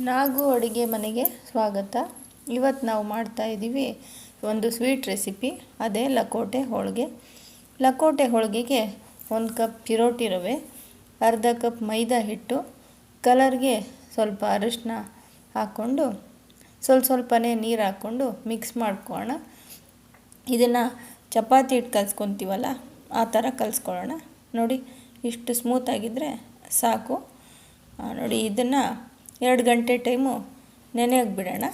ನಾಗು ಅಡುಗೆ ಮನೆಗೆ ಸ್ವಾಗತ. ಇವತ್ತು ನಾವು ಮಾಡ್ತಾ ಇದ್ದೀವಿ ಒಂದು ಸ್ವೀಟ್ ರೆಸಿಪಿ, ಅದೇ ಲಕೋಟೆ ಹೋಳಿಗೆ. ಲಕೋಟೆ ಹೋಳಿಗೆಗೆ ಒಂದು ಕಪ್ ಚಿರೋಟಿ ರವೆ, ಅರ್ಧ ಕಪ್ ಮೈದಾ ಹಿಟ್ಟು, ಕಲರ್ಗೆ ಸ್ವಲ್ಪ ಅರಿಶಿನ ಹಾಕ್ಕೊಂಡು ಸ್ವಲ್ಪ ಸ್ವಲ್ಪನೇ ನೀರು ಹಾಕ್ಕೊಂಡು ಮಿಕ್ಸ್ ಮಾಡ್ಕೊಳ್ಳೋಣ ಇದನ್ನು ಚಪಾತಿ ಹಿಟ್ಟು ಕಲ್ಸ್ಕೊತೀವಲ್ಲ, ಆ ಥರ ಕಲಿಸ್ಕೊಳ್ಳೋಣ ನೋಡಿ, ಇಷ್ಟು ಸ್ಮೂತಾಗಿದ್ದರೆ ಸಾಕು. ನೋಡಿ, ಇದನ್ನು ಎರಡು ಗಂಟೆ ಟೈಮು ನೆನೆಯೋಕೆ ಬಿಡೋಣ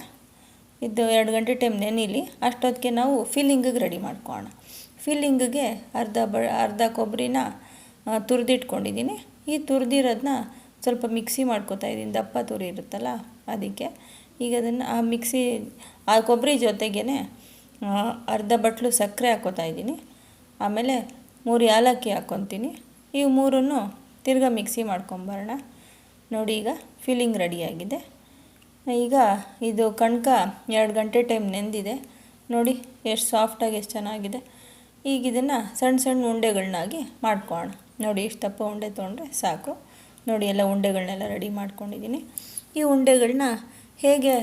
ಇದು ಎರಡು ಗಂಟೆ ಟೈಮ್ ನೆನೀಲಿ, ಅಷ್ಟೊತ್ತಿಗೆ ನಾವು ಫಿಲ್ಲಿಂಗಿಗೆ ರೆಡಿ ಮಾಡ್ಕೊಳ್ಳೋಣ. ಫಿಲ್ಲಿಂಗಿಗೆ ಅರ್ಧ ಬ, ಅರ್ಧ ಕೊಬ್ಬರಿನ ತುರಿದಿಟ್ಕೊಂಡಿದ್ದೀನಿ. ಈ ತುರಿದಿರೋದನ್ನ ಸ್ವಲ್ಪ ಮಿಕ್ಸಿ ಮಾಡ್ಕೊತಾ ಇದ್ದೀನಿ. ದಪ್ಪ ತುರಿ ಇರುತ್ತಲ್ಲ ಅದಕ್ಕೆ ಈಗ ಅದನ್ನು ಆ ಮಿಕ್ಸಿ, ಆ ಕೊಬ್ಬರಿ ಜೊತೆಗೇ ಅರ್ಧ ಬಟ್ಲು ಸಕ್ಕರೆ ಹಾಕೋತಾ ಇದ್ದೀನಿ. ಆಮೇಲೆ ಮೂರು ಏಲಕ್ಕಿ ಹಾಕ್ಕೊತೀನಿ ಇವು ಮೂರನ್ನು ತಿರ್ಗಾ ಮಿಕ್ಸಿ ಮಾಡ್ಕೊಂಬರೋಣ. ನೋಡಿ ಈಗ ಫಿಲ್ಲಿಂಗ್ ರೆಡಿಯಾಗಿದೆ ಈಗ ಇದು ಕಣ್ಕ ಎರಡು ಗಂಟೆ ಟೈಮ್ ನೆಂದಿದೆ. ನೋಡಿ ಎಷ್ಟು ಸಾಫ್ಟಾಗಿ ಎಷ್ಟು ಚೆನ್ನಾಗಿದೆ. ಈಗ ಇದನ್ನು ಸಣ್ಣ ಸಣ್ಣ ಉಂಡೆಗಳನ್ನಾಗಿ ಮಾಡ್ಕೊಳ್ಳೋಣ ನೋಡಿ ಇಷ್ಟು ದಪ್ಪ ಉಂಡೆ ತೊಗೊಂಡ್ರೆ ಸಾಕು. ನೋಡಿ ಎಲ್ಲ ಉಂಡೆಗಳನ್ನೆಲ್ಲ ರೆಡಿ ಮಾಡ್ಕೊಂಡಿದ್ದೀನಿ ಈ ಉಂಡೆಗಳನ್ನ ಹೇಗೆ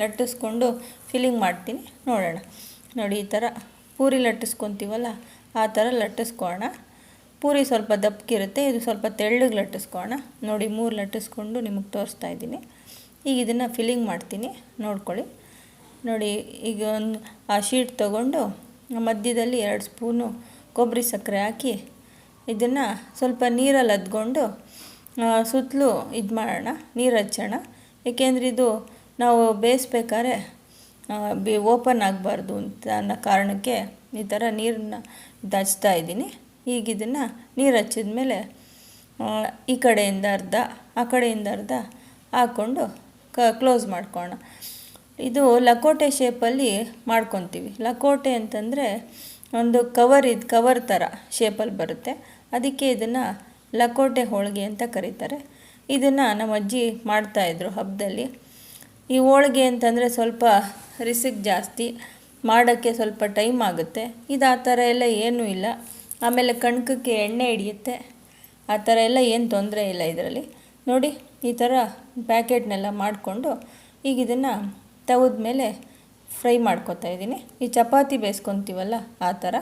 ಲಟ್ಟಿಸ್ಕೊಂಡು ಫಿಲ್ಲಿಂಗ್ ಮಾಡ್ತೀನಿ ನೋಡೋಣ. ನೋಡಿ ಈ ಥರ ಪೂರಿ ಲಟ್ಟಿಸ್ಕೊತೀವಲ್ಲ, ಆ ಥರ ಲಟ್ಟಿಸ್ಕೊಳ್ಳೋಣ ಪೂರಿ ಸ್ವಲ್ಪ ದಪ್ಪಕ್ಕಿರುತ್ತೆ ಇದು ಸ್ವಲ್ಪ ತೆಳ್ಳಗೆ ಲಟ್ಟಿಸ್ಕೋಣ ನೋಡಿ, ಮೂರು ಲಟ್ಟಿಸ್ಕೊಂಡು ನಿಮಗೆ ತೋರಿಸ್ತಾ ಇದ್ದೀನಿ. ಈಗ ಇದನ್ನು ಫಿಲ್ಲಿಂಗ್ ಮಾಡ್ತೀನಿ, ನೋಡ್ಕೊಳ್ಳಿ. ನೋಡಿ, ಈಗ ಒಂದು, ಆ ಶೀಟ್ ತೊಗೊಂಡು ಮಧ್ಯದಲ್ಲಿ ಎರಡು ಸ್ಪೂನು ಕೊಬ್ಬರಿ ಸಕ್ಕರೆ ಹಾಕಿ ಇದನ್ನು ಸ್ವಲ್ಪ ನೀರಲ್ಲಿ ಅದ್ಕೊಂಡು ಸುತ್ತಲೂ ಇದು ಮಾಡೋಣ, ನೀರು ಹಚ್ಚೋಣ. ಏಕೆಂದರೆ ಇದು ನಾವು ಬೇಯಿಸ್ಬೇಕಾದ್ರೆ ಬಿ, ಓಪನ್ ಆಗಬಾರ್ದು ಅಂತ ಅನ್ನೋ ಕಾರಣಕ್ಕೆ ಈ ಥರ ನೀರನ್ನ ಇದು ಹಚ್ತಾ ಇದ್ದೀನಿ. ಈಗ ಇದನ್ನು ನೀರು ಹಚ್ಚಿದ ಮೇಲೆ ಈ ಕಡೆಯಿಂದ ಅರ್ಧ, ಆ ಕಡೆಯಿಂದ ಅರ್ಧ ಹಾಕ್ಕೊಂಡು ಕ ಕ್ಲೋಸ್ ಮಾಡ್ಕೋಣ ಇದು ಲಕೋಟೆ ಶೇಪಲ್ಲಿ ಮಾಡ್ಕೊತೀವಿ. ಲಕೋಟೆ ಅಂತಂದರೆ ಒಂದು ಕವರ್ ಇದು ಕವರ್ ಥರ ಶೇಪಲ್ಲಿ ಬರುತ್ತೆ. ಅದಕ್ಕೆ ಇದನ್ನು ಲಕೋಟೆ ಹೋಳಿಗೆ ಅಂತ ಕರೀತಾರೆ. ಇದನ್ನು ನಮ್ಮ ಅಜ್ಜಿ ಮಾಡ್ತಾಯಿದ್ರು ಹಬ್ಬದಲ್ಲಿ ಈ ಹೋಳಿಗೆ ಅಂತಂದರೆ ಸ್ವಲ್ಪ ರಿಸಿಕ್ ಜಾಸ್ತಿ, ಮಾಡೋಕ್ಕೆ ಸ್ವಲ್ಪ ಟೈಮ್ ಆಗುತ್ತೆ. ಇದು ಆ ಥರ ಎಲ್ಲ ಏನೂ ಇಲ್ಲ. ಆಮೇಲೆ ಕಣ್ಕಕ್ಕೆ ಎಣ್ಣೆ ಹಿಡಿಯುತ್ತೆ. ಆ ಥರ ಎಲ್ಲ ಏನು ತೊಂದರೆ ಇಲ್ಲ ಇದರಲ್ಲಿ. ನೋಡಿ, ಈ ಥರ ಪ್ಯಾಕೆಟ್ನೆಲ್ಲ ಮಾಡಿಕೊಂಡು ಈಗ ಇದನ್ನು ತೆಗೆದ ಮೇಲೆ ಫ್ರೈ ಮಾಡ್ಕೊತಾ ಇದ್ದೀನಿ. ಈ ಚಪಾತಿ ಬೇಯಿಸ್ಕೊತೀವಲ್ಲ, ಆ ಥರ.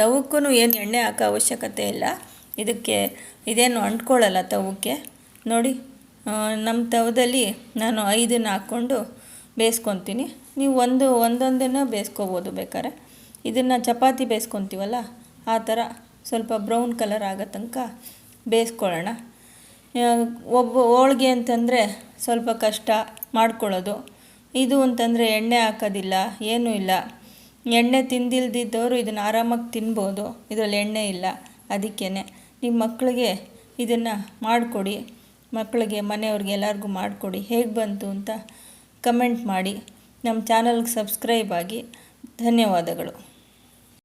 ತವಕ್ಕೂ ಏನು ಎಣ್ಣೆ ಹಾಕೋ ಅವಶ್ಯಕತೆ ಇಲ್ಲ. ಇದಕ್ಕೆ ಇದೇನು ಅಂಟ್ಕೊಳ್ಳಲ್ಲ ತವಕ್ಕೆ ನೋಡಿ ನಮ್ಮ ತವದಲ್ಲಿ ನಾನು ಐದನ್ನು ಹಾಕ್ಕೊಂಡು ಬೇಯಿಸ್ಕೊತೀನಿ. ನೀವು ಒಂದು, ಒಂದೊಂದನ್ನು ಬೇಯಿಸ್ಕೋಬೋದು ಬೇಕಾದ್ರೆ. ಇದನ್ನು ಚಪಾತಿ ಬೇಯಿಸ್ಕೊತೀವಲ್ಲ, ಆ ಥರ ಸ್ವಲ್ಪ ಬ್ರೌನ್ ಕಲರ್ ಆಗೋ ತನಕ ಬೇಯಿಸ್ಕೊಳ್ಳೋಣ. ಒಬ್ಬ ಹೋಳ್ಗೆ ಅಂತಂದರೆ ಸ್ವಲ್ಪ ಕಷ್ಟ ಮಾಡ್ಕೊಳ್ಳೋದು. ಇದು ಅಂತಂದರೆ ಎಣ್ಣೆ ಹಾಕೋದಿಲ್ಲ, ಏನೂ ಇಲ್ಲ. ಎಣ್ಣೆ ತಿಂದಿಲ್ದಿದ್ದವರು ಇದನ್ನು ಆರಾಮಾಗಿ ತಿನ್ಬೋದು, ಇದರಲ್ಲಿ ಎಣ್ಣೆ ಇಲ್ಲ ಅದಕ್ಕೇ ನಿಮ್ಮ ಮಕ್ಕಳಿಗೆ ಇದನ್ನು ಮಾಡಿಕೊಡಿ, ಮಕ್ಕಳಿಗೆ, ಮನೆಯವ್ರಿಗೆ ಎಲ್ಲರಿಗೂ ಮಾಡಿಕೊಡಿ. ಹೇಗೆ ಬಂತು ಅಂತ ಕಮೆಂಟ್ ಮಾಡಿ. ನಮ್ಮ ಚಾನಲ್ಗೆ ಸಬ್ಸ್ಕ್ರೈಬ್ ಆಗಿ. ಧನ್ಯವಾದಗಳು.